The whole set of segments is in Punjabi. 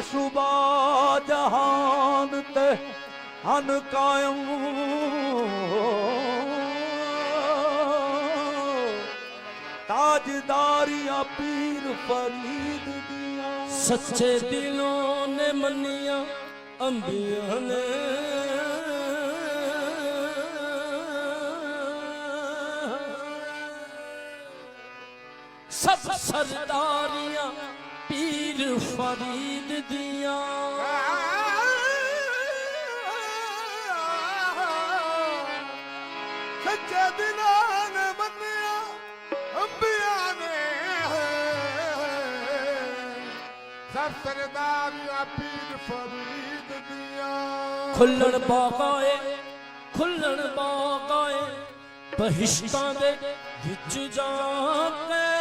ਸ਼ੁਬਾ ਜਹਾਨ ਤੇ ਹਨ ਕਾਇਮ। ਤਾਜਦਾਰੀਆਂ ਪੀਰ ਫਰੀਦ ਦੀਆਂ। ਸੱਚੇ ਦਿਲੋਂ ਨੇ ਮੰਨੀਆਂ ਅੰਬੀਆਂ ਨੇ। ਸਭ ਸਰਦਾਰੀਆਂ ਫਰੀਦ ਦੀਆਂ। ਸੱਚੇ ਦਿਲਾਂ ਨੇ ਮੰਨਿਆ ਅੰਬੀਆਂ ਨੇ। ਸਭ ਸਰਦਾਰੀਆਂ ਪੀਰ ਫਰੀਦ ਦੀਆਂ। ਖੁੱਲਣ ਬਾਗਾਏ ਖੁੱਲਣ ਬਾਗਾਏ ਬਹਿਸ਼ਤਾਂ ਦੇ ਵਿੱਚ ਜਾ ਕੇ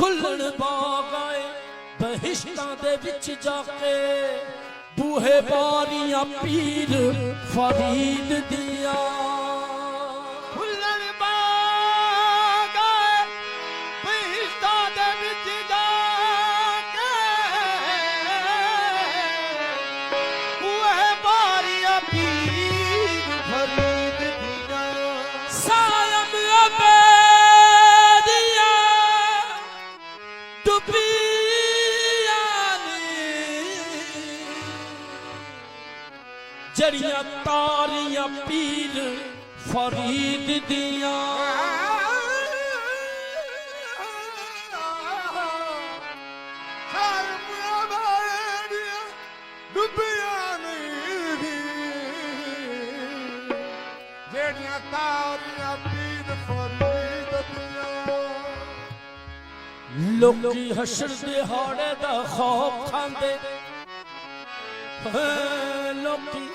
ਖੁੱਲਣ ਬਾਗਾਏ ਬਹਿਸ਼ਤਾਂ ਦੇ ਵਿੱਚ ਜਾ ਕੇ ਬੂਹੇ ਬਾਰੀਆਂ ਪੀਰ ਫਰੀਦ ਦੀਆਂ। ਜੜੀਆਂ ਤਾਰੀਆਂ ਪੀਰ ਫਰੀਦ ਦੀਆਂ। ਜਿਹੜੀਆਂ ਤਾਰੀਆਂ ਪੀਰ ਫਰੀਦ ਦੀਆਂ। ਲੋਕੀ ਹਸ਼ਰ ਦਿਹਾੜੇ ਦਾ ਖੌਫ ਖਾਂਦੇ। ਲੋਕੀ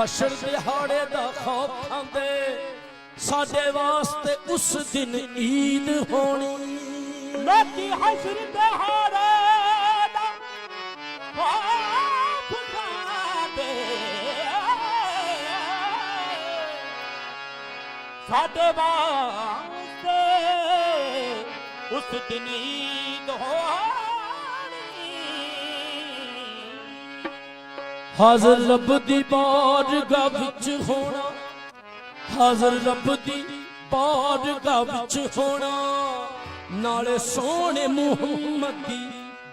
ਹਸ਼ਰ ਦਿਹਾੜੇ ਦਾ ਖੌਫ ਖਾਂਦੇ। ਸਾਡੇ ਵਾਸਤੇ ਉਸ ਦਿਨ ਈਦ ਹੋਣੀ। ਲੋਕੀ ਹਸ਼ਰ ਦਿਹਾੜੇ ਦਾ ਖੌਫ ਖਾਂਦੇ। ਸਾਡੇ ਵਾਸਤੇ ਉਸ ਦਿਨ ਈਦ ਹੋਣੀ। ਹਾਜ਼ਰ ਰੱਬ ਦੀ ਬਾਰਗਾਹ ਵਿੱਚ ਹੋਣਾ। ਹਾਜ਼ਰ ਰੱਬ ਦੀ ਬਾਰਗਾਹ ਵਿੱਚ ਹੋਣਾ। ਨਾਲੇ ਸੋਹਣੇ ਮੁਹੰਮਦ ਦੀ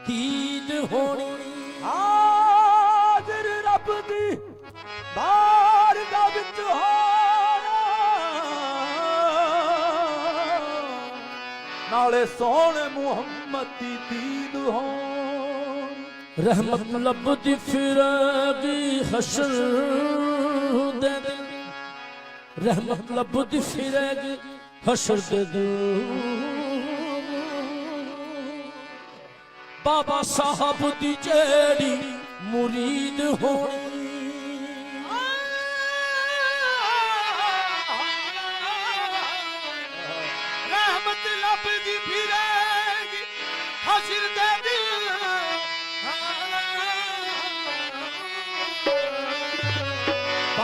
ਦੀਦ ਹੋਣੀ। ਹਾਜ਼ਰ ਰੱਬ ਦੀ ਬਾਰਗਾਹ ਵਿੱਚ ਹੋਣਾ। ਨਾਲੇ ਸੋਹਣੇ ਮੁਹੰਮਦ ਦੀ ਦੀਦ ਹੋਣ। ਰਹਿਮਤ ਲੱਭਦੀ ਫਿਰਾਗੀ ਹਸ਼ਰ ਦੇ ਦਿਨ ਰਹਿਮਤ ਲੱਭਦੀ ਫਿਰੇਗੀ ਹਸ਼ਰ ਦੇ ਦਿਨ ਬਾਬਾ ਸਾਹਿਬ ਦੀ ਜਿਹੜੀ ਮੁਰੀਦ ਹੋਣੀ। ਰਹਿਮਤ ਲੱਭਦੀ ਫਿਰੇਗੀ ਹਸ਼ਰ ਦੇ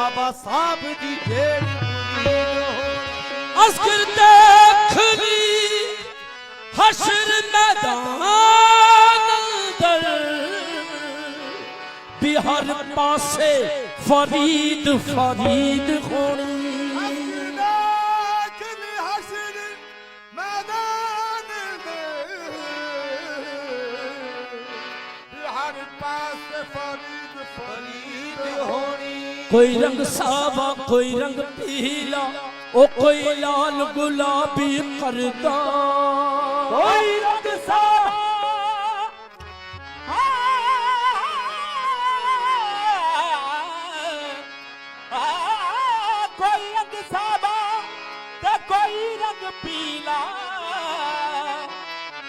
ਬਾਬਾ ਸਾਹਿਬ ਦੀ ਹੋਣੀ ਅਸਕਰ ਦੇਖਲੀ ਹਸ਼ਰ ਮੈਦਾਨ ਅੰਦਰ। ਬਿਹਾਰ ਪਾਸੇ ਫਰੀਦ ਫਰੀਦ ਹੋਣੀ। ਕੋਈ ਰੰਗ ਸਾਵਾ ਕੋਈ ਰੰਗ ਪੀਲਾ ਉਹ ਕੋਈ ਲਾਲ ਗੁਲਾਬੀ ਕਰਦਾ। ਕੋਈ ਰੰਗ ਸਾਵਾ। ਕੋਈ ਰੰਗ ਸਾਵਾ ਤੇ ਕੋਈ ਰੰਗ ਪੀਲਾ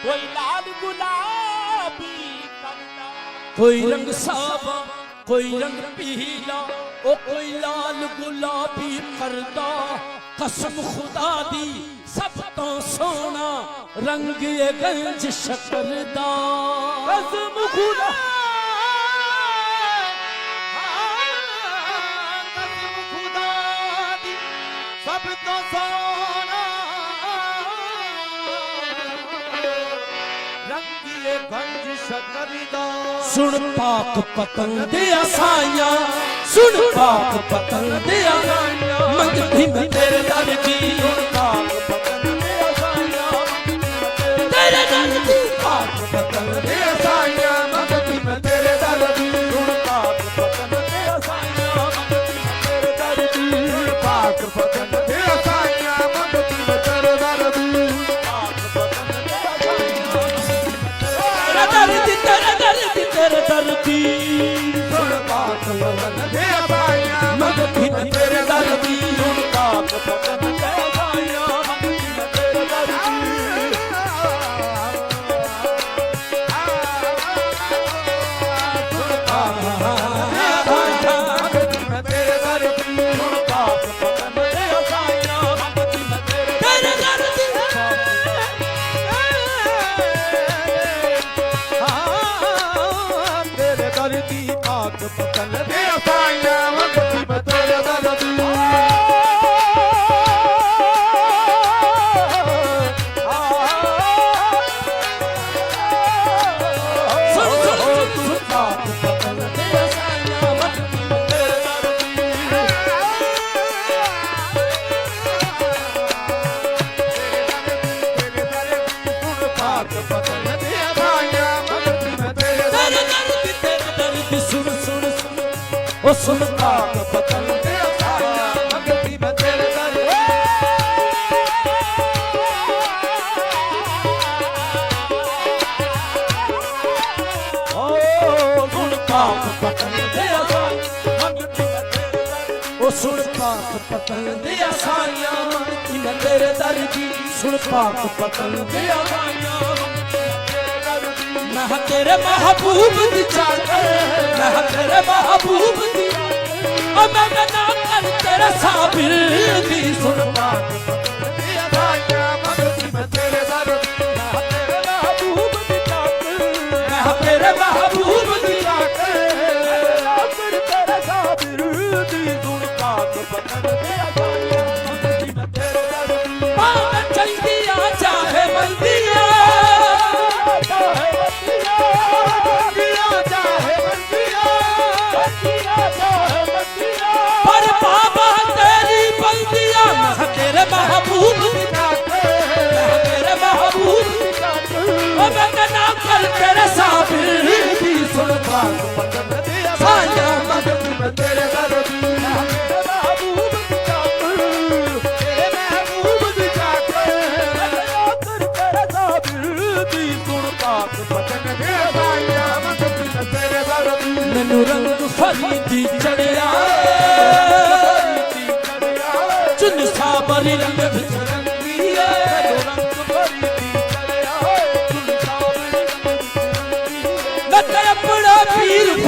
ਕੋਈ ਲਾਲ ਗੁਲਾਬੀ ਕਰਦਾ। ਕੋਈ ਰੰਗ ਸਾਵਾ ਕੋਈ ਰੰਗ ਪੀਲਾ ਉਹ ਕੋਈ ਲਾਲ ਗੁਲਾਬੀ ਕਰਦਾ ਕਸਮ ਖੁਦਾ ਦੀ ਸਭ ਤੋਂ ਸੋਹਣਾ ਰੰਗ ਇਹ ਗੰਜ ਸ਼ਕਰ ਦਾ ਕਸਮ ਖੁਦਾ। ਕਸਮ ਖੁਦਾ ਦੀ ਸਭ ਤੋਂ ਸੋਹਣਾ ਸੁਣ ਪਾਕ ਪਤਨ ਦੇ ਆਸਾਈਆਂ ਸੁਣ ਪਾਕ ਪਤਨ ਦੇ ਆਸਾਈਆਂ ਮੰਗਦੀ ਮੈਂ ਤੇਰੇ ਦਰ ਦੀ। ਪਾਕ ਪਤਨ ਦੇ ਆਸਾਈਆਂ ਤੇਰੇ ਦਰ ਦੀ। ਪਾਕ ਪਤਨ ਦੇ ਇਹ ਆਸਾਈਆਂ ਮੰਗਦੀ ਮੈਂ ਤੇਰੇ ਦਰ ਦੀ ਸੁਣ ਪਾਕ ਉਹ ਪਾਕ ਪਤਨ ਦੇ ਆਸਾਈਆਂ ਮੰਗਦੀ ਮੈਂ ਤੇਰੇ ਓ ਸੁਣ ਪਾਕ ਪਤਨ ਦੇ ਆਸਾਈਆਂ ਮੰਗਦੀ ਮੈਂ ਤੇਰੇ ਦਰ ਉਹ ਸੁਣ ਪਾਕ ਪਤਨ ਦੇ ਆਸਾਈਆਂ ਮੰਗਦੀ ਮੈਂ ਤੇਰੇ ਦਰ ਸੁਣ ਪਾਕ ਪਤਨ ਦੇ ਆਸਾਈਆਂ ਮੈਂ ਹਾਂ ਤੇਰੇ ਮਹਬੂਬ ਦੀ ਚਾਦਰ ਮੈਂ ਤੇਰੇ ਮਹਬੂਬ ਦੀ ਓ ਮੈਂ ਨਾ ਕਰ ਤੇਰੇ ਸਾਬਿਰ ਦੀ ਸੁਣ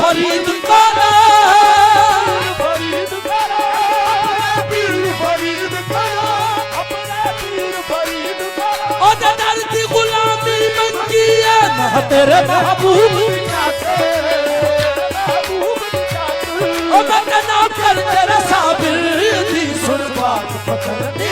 ਫਰੀਦ ਕਾਲਾ ਫਰੀਦ ਕਰਾ ਪੀਰ ਫਰੀਦ ਕਰਾ ਆਪਣਾ ਪੀਰ ਫਰੀਦ ਕਰਾ ਉਹਦੇ ਨਾਲ ਦੀ ਗੁਲਾਮੀ ਮੰਗੀ ਏ ਮੈਂ ਤੇਰੇ ਮਹਬੂਬ ਦੀ ਉਹ ਮੈਂ ਤੇ ਨਾ ਕਰ ਤੇਰੇ ਸਾਬਿਰ ਦੀ ਸੁਣ ਬਾਤ ਪਤਨ ਦੀ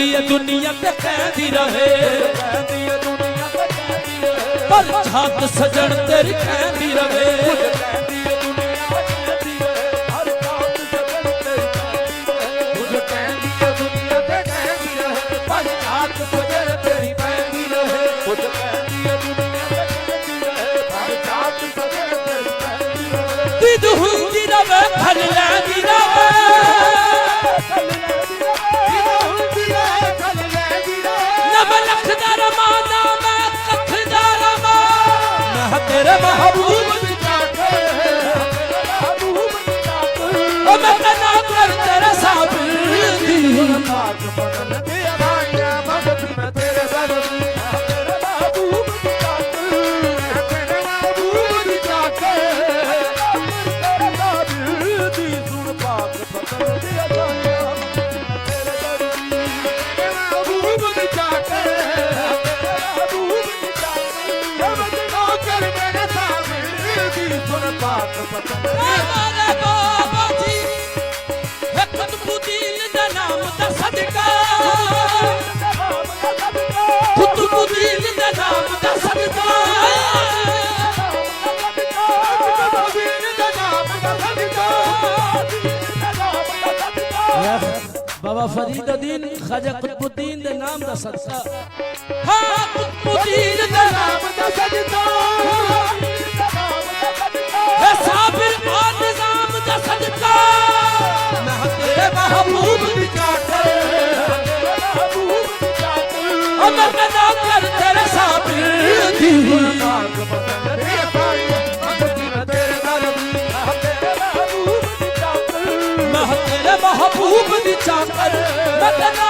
ਕੁਝ ਕਹਿੰਦੀ ਏ ਦੁਨੀਆ ਤੇ ਕਹਿੰਦੀ ਰਹੇ। ਪਰ ਛੱਤ ਸਜਣ ਤੇਰੀ ਕਹਿੰਦੀ ਰਵੇ ਦਿਦ ਹੁੰਦੀ ਰਵੇ ਫਲ ਲੈਂਦੀ ਰਵੇ। ਮੈਂ ਤੇਰੇ ਮਹਬੂਬ ਦੀ ਉਹ ਮੈਂ ਬਾਬਾ ਫਰੀਦੁਦੀਨ ਖਾਜਾ ਕੁਤਬੁਦੀਨ ਦੇ ਨਾਮ ਦਾ ਸਦਕਾ। ਹਾਂ ਕੁਤਬੁਦੀਨ ਦਾ ਨਾਮ ਹੈ ਸਾਬਿਰ ਆ ਨਿਜ਼ਾਮ ਦਾ ਸਦਕਾ। ਮੈਂ ਤੇਰੇ ਮਹਬੂਬ ਦੀ ਚਾਟਰ ਅਮਰ ਨਾ ਕਰ ਤੇਰੇ ਸਾਬਿਰ ਦੀ। ਮੈਂ let's go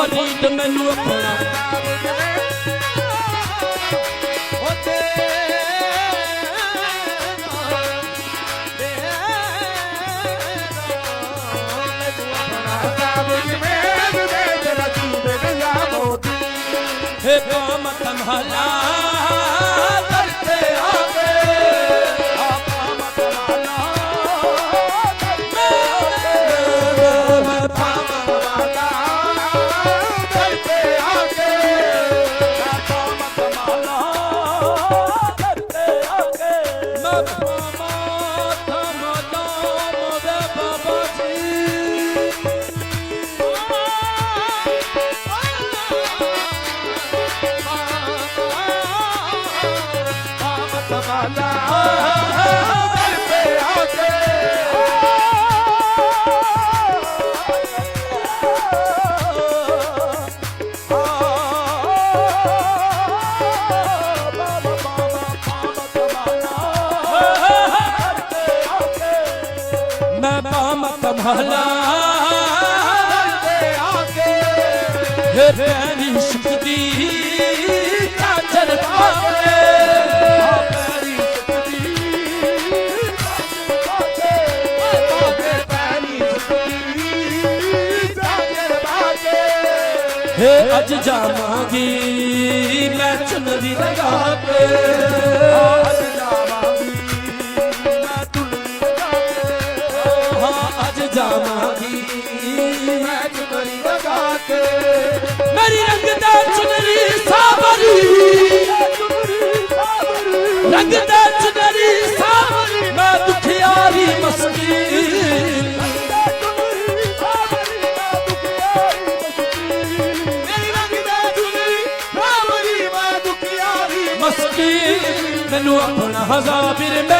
ਫਰੀਦ ਮੈਨੂੰ ਆਪਣਾ। ਹੈ ਕਾਮ ਤਮਹਲਾ ਪਾਮ ਤਮਹਲਾ ਹੈ ਪੈਰੀ ਸ਼ਕਤੀ ਕਾਜਰ ਪਾਵੇ ਹੈ ਅੱਜ ਜਾਵਾਂਗੀ ਮੈਂ ਚੁਨਰੀ ਲਗਾ ਕੇ। ਰੰਗਦਾ ਚੁਨਰੀ ਸਾਵਰੀ ਰੰਗਦਾ ਚੁਨਰੀ ਸਾਵਰੀ ਮੈਂ ਦੁਖਿਆਰੀ ਮਸਕੀਨ ਮੈਨੂੰ ਆਪਣਾ ਹਜ਼ਾਰ ਮੈਂ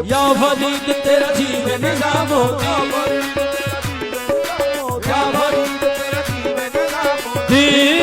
या फरीद तेरा जीवन का मोती या फरीद तेरा जीवन का मोती